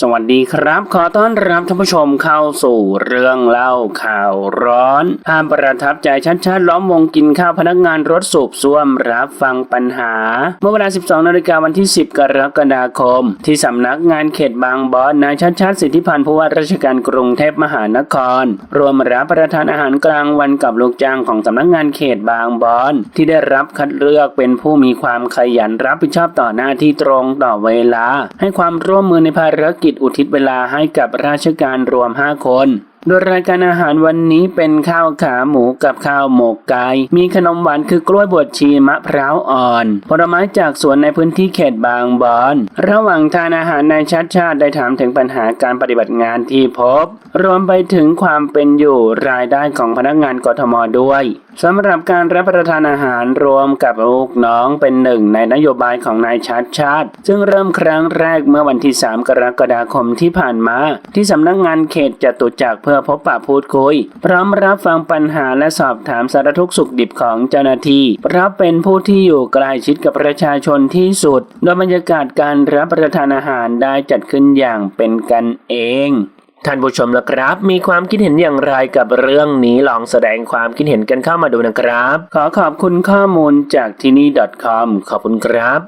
สวัสดีครับ ขอต้อนรับท่านผู้ชมเข้าสู่เรื่องเล่าข่าวร้อนห้ามประทับใจชัดๆล้อมวงกินข้าวพนักงานรถสูบซ่วมรับฟังปัญหา เมื่อเวลา 12 นาฬิกาวันที่ 10 กรกฎาคม ที่สำนักงานเขตบางบอนนายชัดชาติสิทธิพันธ์ผู้ว่าราชการกรุงเทพมหานคร รวมรับประทานอาหารกลางวันกับลูกจ้างของสำนักงานเขตบางบอนที่ได้รับคัดเลือกเป็นผู้มีความขยันรับผิดชอบต่อหน้าที่ตรงต่อเวลา ให้ความร่วมมือในภารกิจอุทิศเวลาให้กับราชการรวม 5 คน โดยรายการอาหารวันนี้เป็นข้าวขาหมูกับข้าวหมกไก่มีขนมหวานคือกล้วยบวชชีมะพร้าวอ่อน ผลไม้จากสวนในพื้นที่เขตบางบอนระหว่างทานอาหารนายชัดชาติได้ถามถึงปัญหาการปฏิบัติงานที่พบ รวมไปถึงความเป็นอยู่รายได้ของพนักงานกทมด้วยสำหรับการรับประทานอาหารรวมกับลูกน้องเป็นหนึ่งในนโยบายของนายชัดชาติ ซึ่งเริ่มครั้งแรกเมื่อวันที่ 3 กรกฎาคมที่ผ่านมา ที่สำนักงานเขตจตุจักรเพื่อพบปะพูดคุย พร้อมรับฟังปัญหาและสอบถามสารทุกสุขดิบของเจ้าหน้าที่เพราะเป็นผู้ที่อยู่ใกล้ชิดกับประชาชนที่สุด โดยบรรยากาศการรับประทานอาหารได้จัดขึ้นอย่างเป็นกันเองท่านผู้ชมละครับ มีความคิดเห็นอย่างไรกับเรื่องนี้ลองแสดงความคิดเห็นกันเข้ามาดูนะครับ ขอขอบคุณข้อมูลจากที่นี่ .com ขอบคุณครับ